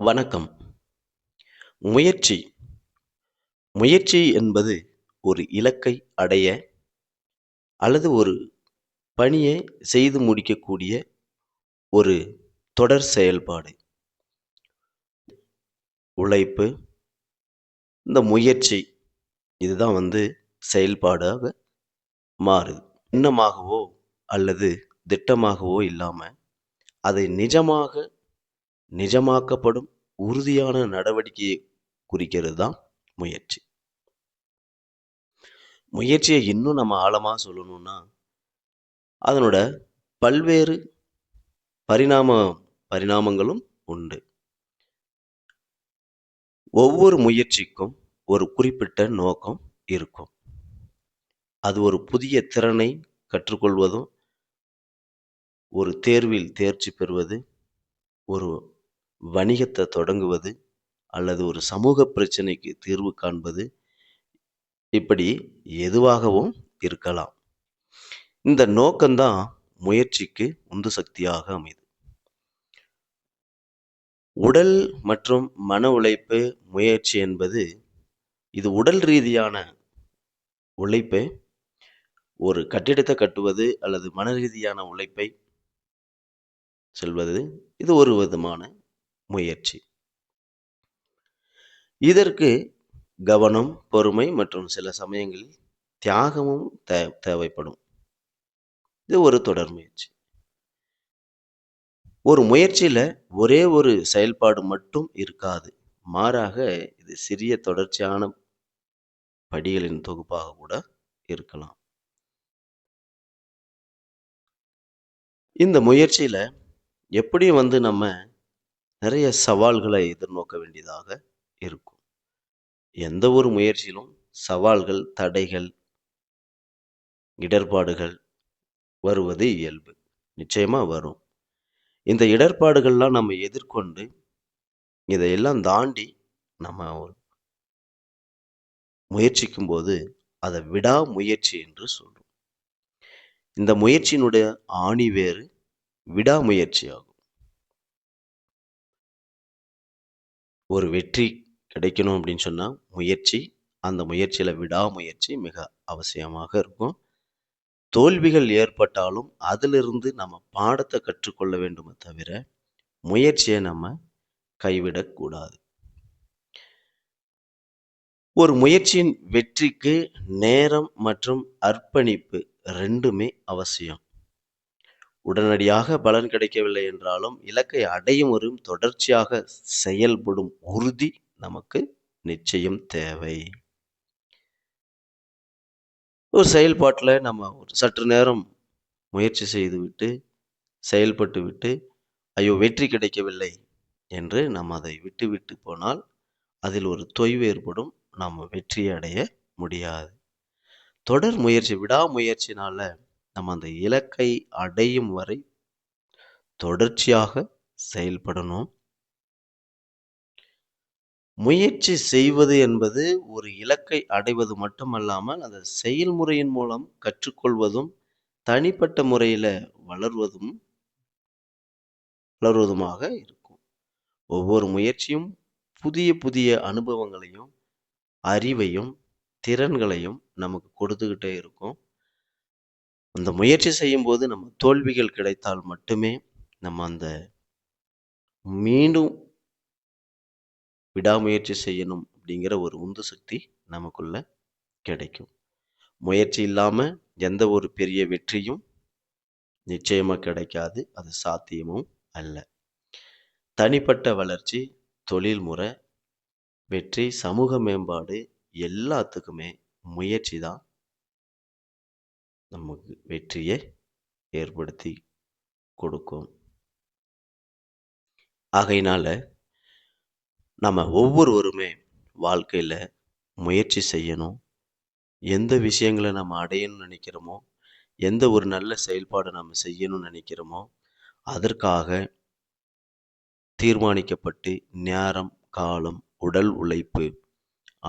வணக்கம். முயற்சி. முயற்சி என்பது ஒரு இலக்கை அடைய அல்லது ஒரு பணியை செய்து முடிக்கக்கூடிய ஒரு தொடர் செயல்பாடு. உழைப்பு. இந்த முயற்சி இதுதான் வந்து செயல்பாடாக மாறுது. இன்னமாகவோ அல்லது திட்டமாகவோ இல்லாமல் அதை நிஜமாக நிஜமாக்கப்படும் உறுதியான நடவடிக்கையை குறிக்கிறது தான் முயற்சி. முயற்சியை இன்னும் நம்ம ஆழமாக சொல்லணும்னா அதனோட பல்வேறு பரிணாம பரிணாமங்களும் உண்டு. ஒவ்வொரு முயற்சிக்கும் ஒரு குறிப்பிட்ட நோக்கம் இருக்கும். அது ஒரு புதிய திறனை கற்றுக்கொள்வதும் ஒரு தேர்வில் தேர்ச்சி பெறுவது ஒரு வணிகத்தை தொடங்குவது அல்லது ஒரு சமூக பிரச்சனைக்கு தீர்வு காண்பது இப்படி எதுவாகவும் இருக்கலாம். இந்த நோக்கம்தான் முயற்சிக்கு உந்து சக்தியாக அமைது. உடல் மற்றும் மன உழைப்பு முயற்சி என்பது இது உடல் ரீதியான உழைப்பை. ஒரு கட்டிடத்தை கட்டுவது அல்லது மன ரீதியான உழைப்பை செல்வது இது ஒரு விதமான முயற்சி. இதற்கு கவனம் பொறுமை மற்றும் சில சமயங்களில் தியாகமும் தே தேவைப்படும். இது ஒரு தொடர் முயற்சி. ஒரு முயற்சியில ஒரே ஒரு செயல்பாடு மட்டும் இருக்காது. மாறாக இது சிறிய தொடர்ச்சியான படிகளின் தொகுப்பாக கூட இருக்கலாம். இந்த முயற்சியில எப்படி வந்து நம்ம நிறைய சவால்களை எதிர்நோக்க வேண்டியதாக இருக்கும். எந்த ஒரு முயற்சியிலும் சவால்கள் தடைகள் இடர்பாடுகள் வருவது இயல்பு. நிச்சயமா வரும். இந்த இடர்பாடுகள்லாம் நம்ம எதிர்கொண்டு இதையெல்லாம் தாண்டி நம்ம முயற்சிக்கும் போது அதை விடா முயற்சி என்று சொல்றோம். இந்த முயற்சியினுடைய ஆணி வேறு முயற்சியாகும் ஒரு வெற்றி கிடைக்கணும் அப்படின்னு சொன்னால் முயற்சி அந்த முயற்சியில் விடாமுயற்சி மிக அவசியமாக இருக்கும். தோல்விகள் ஏற்பட்டாலும் அதிலிருந்து நம்ம பாடத்தை கற்றுக்கொள்ள வேண்டுமே தவிர முயற்சியை நம்ம கைவிடக்கூடாது. ஒரு முயற்சியின் வெற்றிக்கு நேரம் மற்றும் அர்ப்பணிப்பு ரெண்டுமே அவசியம். உடனடியாக பலன் கிடைக்கவில்லை என்றாலும் இலக்கை அடையும் ஒரு தொடர்ச்சியாக செயல்படும் உறுதி நமக்கு நிச்சயம் தேவை. ஒரு செயல்பாட்டில் நம்ம ஒரு சற்று நேரம் முயற்சி செய்துவிட்டு செயல்பட்டு விட்டு ஐயோ வெற்றி கிடைக்கவில்லை என்று நாம் அதை விட்டு விட்டு போனால் அதில் ஒரு தொய்வு ஏற்படும் நாம் வெற்றி அடைய முடியாது. தொடர் முயற்சி விடாமுயற்சினால் நம்ம அந்த இலக்கை அடையும் வரை தொடர்ச்சியாக செயல்படணும். முயற்சி செய்வது என்பது ஒரு இலக்கை அடைவது மட்டுமல்லாமல் அந்த செயல்முறையின் மூலம் கற்றுக்கொள்வதும் தனிப்பட்ட முறையில் வளர்வதும் வளர்வதுமாக இருக்கும். ஒவ்வொரு முயற்சியும் புதிய புதிய அனுபவங்களையும் அறிவையும் திறன்களையும் நமக்கு கொடுத்துக்கிட்டே இருக்கும். அந்த முயற்சி செய்யும்போது நம்ம தோல்விகள் கிடைத்தால் மட்டுமே நம்ம அந்த மீண்டும் விடாமுயற்சி செய்யணும் அப்படிங்கிற ஒரு உந்து சக்தி நமக்குள்ள கிடைக்கும். முயற்சி இல்லாமல் எந்த ஒரு பெரிய வெற்றியும் நிச்சயமாக கிடைக்காது. அது சாத்தியமும் அல்ல. தனிப்பட்ட வளர்ச்சி தொழில்முறை வெற்றி சமூக மேம்பாடு எல்லாத்துக்குமே முயற்சி தான் நமக்கு வெற்றியை ஏற்படுத்தி கொடுக்கும். ஆகையினால் நம்ம ஒவ்வொருவருமே வாழ்க்கையில் முயற்சி செய்யணும். எந்த விஷயங்களை நம்ம அடையணும்னு நினைக்கிறோமோ எந்த ஒரு நல்ல செயல்பாடை நம்ம செய்யணும்னு நினைக்கிறோமோ அதற்காக தீர்மானிக்கப்பட்டு நேரம் காலம் உடல் உழைப்பு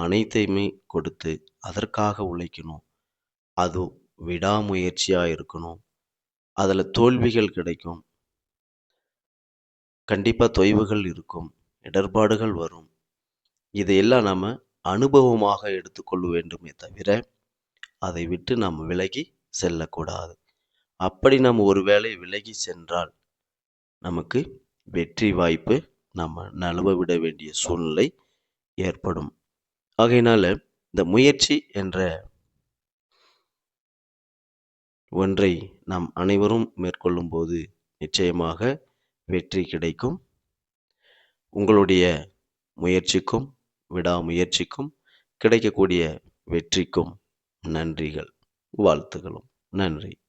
அனைத்தையுமே கொடுத்து அதற்காக உழைக்கணும். அது விடாமுயற்சியாக இருக்கணும். அதில் தோல்விகள் கிடைக்கும். கண்டிப்பாக தொய்வுகள் இருக்கும். இடர்பாடுகள் வரும். இதையெல்லாம் நாம் அனுபவமாக எடுத்துக்கொள்ள வேண்டுமே தவிர அதை விட்டு நாம் விலகி செல்லக்கூடாது. அப்படி நாம் ஒரு வேளை விலகி சென்றால் நமக்கு வெற்றி வாய்ப்பு நம்ம நழுவ விட வேண்டிய சூழ்நிலை ஏற்படும். ஆகையினால இந்த முயற்சி என்ற ஒன்றை நாம் அனைவரும் மேற்கொள்ளும்போது நிச்சயமாக வெற்றி கிடைக்கும். உங்களுடைய முயற்சிக்கும் விடாமுயற்சிக்கும் கிடைக்கக்கூடிய வெற்றிக்கும் நன்றிகள் வாழ்த்துகளும். நன்றி.